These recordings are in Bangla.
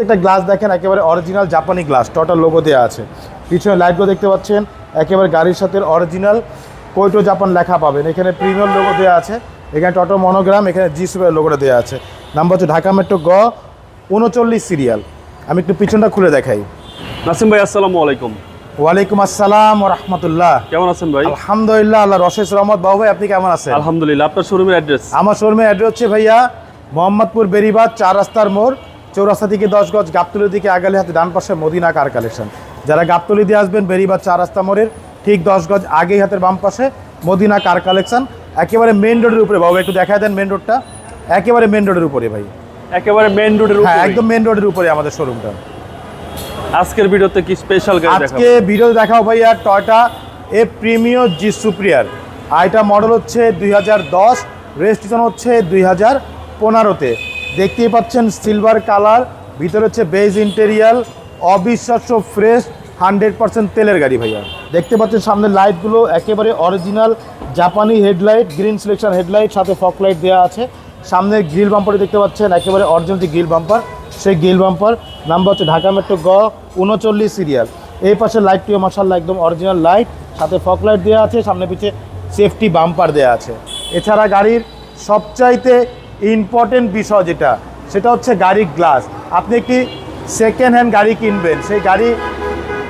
প্রত্যেকটা গ্লাস দেখেন একেবারে অরিজিনাল জাপানি গ্লাস টোটাল লোগো দেওয়া আছে। পিছনে লাইটগুলো দেখতে পাচ্ছেন একেবারে গাড়ির সাথে অরিজিনাল কোইটো জাপান লেখা পাবেন। এখানে প্রিমিয়াম লোগো দেওয়া আছে এখানে টোটো মনোগ্রাম এখানে জি সুপার লোগোটা দেওয়া আছে। নাম্বার হচ্ছে ঢাকা মেট্রো গ উনচল্লিশ সিরিয়াল আমি একটু পিছনটা খুলে দেখাই। নাসিম ভাই আসসালামু আলাইকুম। ওয়ালাইকুম আসসালাম রহমতুল্লাহ। কেমন আছেন ভাই? আলহামদুলিল্লাহ আল্লাহ রশেষ রহমত। বাবু ভাই আপনি কেমন আছেন? আলহামদুলিল্লাহ আপনার শোরুমের অ্যাড্রেস আমার শোরুমের অ্যাড্রেস হচ্ছে ভাইয়া মোহাম্মদপুর বেরিবাদ চার রাস্তার মোড়। চৌরাস্তা থেকে দশ গজ গাবতলির দিকে আগালে হাতে ডান পাশে মদিনা কার কালেকশন। যারা গাবতলি দিয়ে আসবেন বেরিবাদ চার রাস্তা মোড়ের ঠিক দশ গজ আগেই হাতের বাম পাশে মদিনা কার কালেকশন। একেবারে মেন রোডের উপরে বাবু একটু দেখায় দেন মেন রোডটা একেবারে মেন রোডের উপরে ভাই। একেবারে মেইন রোডের হ্যাঁ উপরে। একদম মেন রোডের উপরে আমাদের শোরুমটা আজকের ভিডিওতে কি স্পেশাল গাড়ি আজকে ভিডিও দেখাও ভাইয়া টয়টা এ প্রিমিয়র জি সুপ্রিয়ার আর এটা মডেল হচ্ছে দুই হাজার দশ রেজিস্ট্রেশন হচ্ছে দুই হাজার পনেরোতে। দেখতেই পাচ্ছেন সিলভার কালার ভিতরে হচ্ছে বেজ ইন্টেরিয়াল অবিশ্বাস্য ফ্রেশ হান্ড্রেড পার্সেন্ট তেলের গাড়ি ভাইয়া। দেখতে পাচ্ছেন সামনের লাইটগুলো একেবারে অরিজিনাল জাপানি হেডলাইট গ্রিন সিলেকশন হেডলাইট সাথে ফক লাইট দেওয়া আছে। সামনে গ্রিল বাম্পারটি দেখতে পাচ্ছেন, একেবারে অরিজিনাল যে গ্রিল বাম্পার সেই গ্রিল বাম্পার নাম্বার হচ্ছে ঢাকা মেট্রো গ, উনচল্লিশ সিরিয়াল এই পাশে লাইটটিও মাসাল্লাহ একদম অরিজিনাল লাইট সাথে ফক লাইট দেওয়া আছে, সামনে পিছে সেফটি বাম্পার দেওয়া আছে। এছাড়া গাড়ির সবচাইতে ইম্পর্টেন্ট বিষয় যেটা সেটা হচ্ছে গাড়ির গ্লাস আপনি একটি সেকেন্ড হ্যান্ড গাড়ি কিনবেন সেই গাড়ি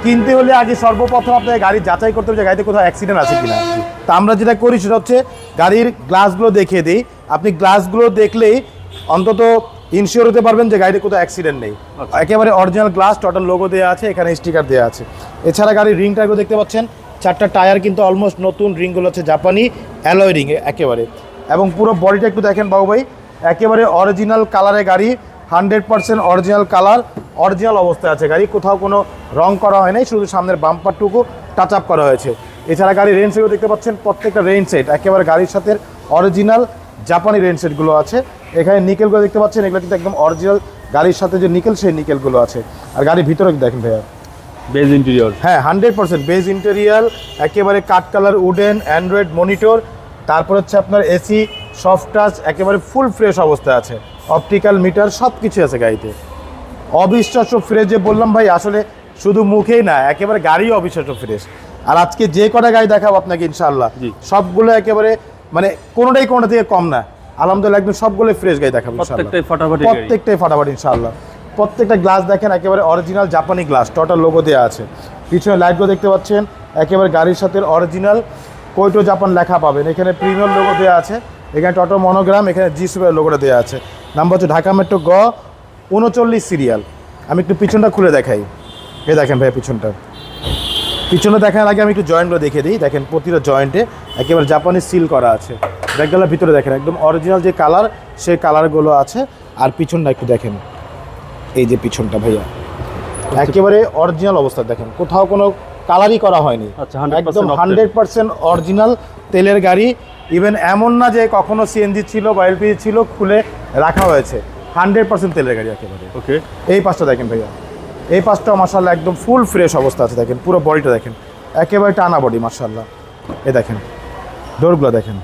কিনতে হলে আগে সর্বপ্রথম আপনাকে গাড়ি যাচাই করতে হবে যে গাড়িতে কোথাও অ্যাক্সিডেন্ট আছে কিনা। তা আমরা যেটা করি সেটা হচ্ছে গাড়ির গ্লাসগুলো দেখিয়ে দিই। আপনি গ্লাসগুলো দেখলেই অন্তত ইনশিওর হতে পারবেন যে গাড়িতে কোথাও অ্যাক্সিডেন্ট নেই। আচ্ছা। একেবারে অরিজিনাল গ্লাস টোটাল লোগো দেওয়া আছে এখানে স্টিকার দেওয়া আছে। এছাড়া গাড়ির রিং টায়ারগুলো দেখতে পাচ্ছেন চারটা টায়ার কিন্তু অলমোস্ট নতুন রিংগুলো হচ্ছে জাপানি অ্যালয় রিং একেবারে। এবং পুরো বডিটা একটু দেখেন বাবু ভাই একেবারে অরিজিনাল কালারের গাড়ি hundred percent original colour original অবস্থায় আছে গাড়ি। কোথাও কোনো রং করা হয় নাই শুধু সামনের বাম্পারটুকু টাচ আপ করা হয়েছে। এছাড়া গাড়ির রেঞ্জ সেটও দেখতে পাচ্ছেন প্রত্যেকটা রেঞ্জ সেট একেবারে গাড়ির সাথে অরিজিনাল জাপানি রেঞ্জ সেটগুলো আছে। এখানে নিকেলগুলো দেখতে পাচ্ছেন এগুলো কিন্তু একদম অরিজিনাল গাড়ির সাথে যে নিকেল সেই নিকেলগুলো আছে। আর গাড়ির ভিতরে দেখেন ভাইয়া। বেজ ইন্টেরিয়র হ্যাঁ হান্ড্রেড পার্সেন্ট বেজ ইন্টেরিয়াল একেবারে cut colour wooden android monitor তারপর হচ্ছে আপনার এসি সফট টাচ একেবারে ফুল ফ্রেশ অবস্থায় আছে। অপটিক্যাল মিটার সব কিছু আছে গাড়িতে। অবিশ্বাস্য ফ্রেশ যে বললাম ভাই আসলে শুধু মুখেই না একেবারে গাড়িও অবিশ্বাস্য ফ্রেশ। আর আজকে যে কটা গাড়ি দেখাবো আপনাকে ইনশাআল্লাহ জি। সবগুলো একেবারে মানে কোনোটাই কোনোটা থেকে কম না। আলহামদুলিল্লাহ একদম সবগুলো ফ্রেশ গাড়ি দেখাবো। প্রত্যেকটাই ফাটাফাটি প্রত্যেকটাই ফাটাফাটি ইনশাআল্লাহ। প্রত্যেকটা গ্লাস দেখেন একেবারে অরিজিনাল জাপানি গ্লাস টোটাল লোগো দেওয়া আছে। পিছনে লাইটগুলো দেখতে পাচ্ছেন একেবারে গাড়ির সাথে অরিজিনাল কোইটো জাপান লেখা পাবেন। এখানে প্রিমিয়াম লোগো দেওয়া আছে। এখানে টোটো মনোগ্রাম এখানে জি সুপার লোগোটা দেওয়া আছে। নাম্বার হচ্ছে ঢাকা মেট্রো গ উনচল্লিশ সিরিয়াল আমি একটু পিছনটা খুলে দেখাই। এই দেখেন ভাই পিছনটা। পিছনে দেখার আগে আমি একটু জয়েন্টগুলো দেখে দিই। দেখেন প্রতিটা জয়েন্টে একেবারে জাপানি সিল করা আছে। ব্যাগগুলোর ভিতরে দেখেন একদম অরিজিনাল যে কালার সেই কালারগুলো আছে। আর পিছনটা একটু দেখেন। এই যে পিছনটা ভাইয়া। একেবারে অরিজিনাল অবস্থা দেখেন। কোথাও কোনো কালারই করা হয়নি। আচ্ছা, 100% একদম হান্ড্রেড পার্সেন্ট অরিজিনাল তেলের গাড়ি। ইভেন এমন না যে কখনো সিএনজি ছিল বা এলপিজি ছিল খুলে রাখা হয়েছে। হান্ড্রেড পার্সেন্ট তেলের গাড়ি একেবারে। ওকে এই পাশটা দেখেন ভাইয়া। এই পাশটা মার্শাল্লাহ একদম ফুল ফ্রেশ অবস্থা আছে দেখেন পুরো বডিটা দেখেন। একেবারে টানা বডি মার্শাল্লাহ এ দেখেন ডোরগুলো দেখেন।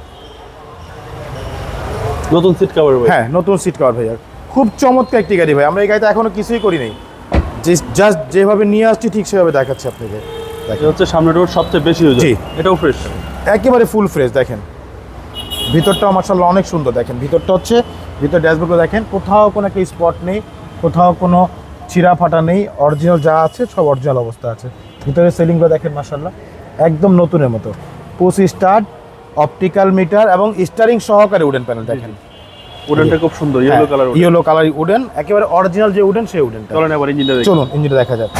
নতুন সিট কভার হ্যাঁ নতুন সিট কভার ভাইয়া। খুব চমৎকার একটি গাড়ি ভাই আমরা এই গাড়িতে এখনও কিছুই করি নাই। যে জাস্ট যেভাবে নিয়ে আসছি ঠিক সেভাবে দেখাচ্ছি আপনাকে। দেখেন হচ্ছে সামনের রোড সবচেয়ে বেশি হয়ে। যায় এটাও ফ্রেশ একেবারে ফুল ফ্রেশ দেখেন। ভিতরটাও মার্শাল্লাহ অনেক সুন্দর দেখেন। ভিতরটা হচ্ছে ভিতর ড্যাশবোর্ডগুলো দেখেন কোথাও কোনো একটা স্পট নেই কোথাও কোনো ছিঁড়া ফাটা নেই অরিজিনাল যা আছে সব অরিজিনাল অবস্থা আছে। ভিতরে সেলিংগুলো দেখেন মার্শাল্লাহ একদম নতুনের মতো। পুশ স্টার্ট অপটিক্যাল মিটার এবং স্টারিং সহকারে উডেন প্যানেল দেখেন। উডেনটা খুব সুন্দর yellow colour yellow colour wooden একেবারে অরিজিনাল যে উডেন সেই উডেনটা চলেন এবার ইঞ্জিনটা দেখি। চলুন ইঞ্জিনটা দেখা যাক।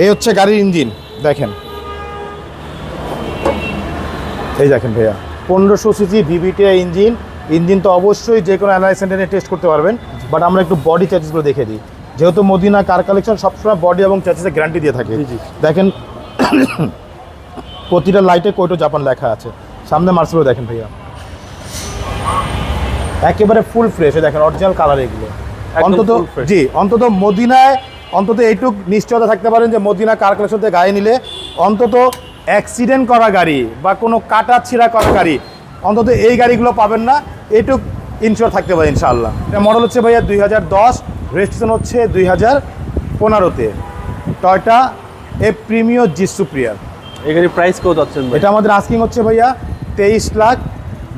এই হচ্ছে গাড়ির ইঞ্জিন দেখেন। এই দেখেন ভাইয়া পনেরোশো সিসি ভিভিটি ইঞ্জিন। ইঞ্জিন তো অবশ্যই যে কোনো অ্যানালাইজ সেন্টারে টেস্ট করতে পারবেন বাট আমরা একটু বডি চার্জেসগুলো দেখে দিই। যেহেতু মদিনা কার কালেকশন সবসময় বডি এবং চার্জেসের গ্যারান্টি দিয়ে থাকে। দেখেন প্রতিটা লাইটে কোইটো জাপান লেখা আছে। সামনে মার্সেলও দেখেন ভাইয়া। একেবারে ফুল ফ্রেশ দেখেন অরিজিনাল কালার এগুলো। অন্তত জি অন্তত মদিনায় অন্তত এইটুক নিশ্চয়তা থাকতে পারেন যে মদিনা কার থেকে গায়ে নিলে। অন্তত অ্যাক্সিডেন্ট করা গাড়ি বা কোনো কাটা ছিঁড়া করা গাড়ি অন্তত এই গাড়িগুলো পাবেন না। এটুক ইনশোর থাকতে পারে ইনশাআল্লাহ। এটা মডেল হচ্ছে ভাইয়া দুই হাজার দশ রেজিস্ট্রেশন হচ্ছে দুই হাজার পনেরোতে। টয়টা এ প্রিমিও জি সুপ্রিয়ার এই গাড়ির প্রাইস কত যাচ্ছেন এটা আমাদের আস্কিং হচ্ছে ভাইয়া তেইশ লাখ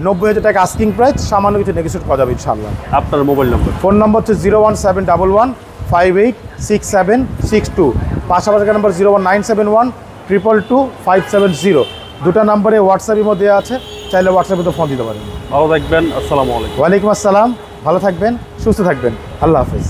নব্বই হাজার টাকা আস্কিং প্রাইস সামান্য কিছু নেগোসিয়েট করা যাবে ইনশাআল্লাহ। আপনার মোবাইল নম্বর ফোন নম্বর হচ্ছে zero one seven double one five eight six seven six two পাশাপাশি নম্বর zero one nine seven one triple two five seven zero দুটো নাম্বারে হোয়াটসঅ্যাপের মধ্যে আছে চাইলে হোয়াটসঅ্যাপে তো ফোন দিতে পারেন। ভালো থাকবেন আসসালামু আলাইকুম। ওয়ালাইকুম আসসালাম ভালো থাকবেন সুস্থ থাকবেন। আল্লাহ হাফেজ।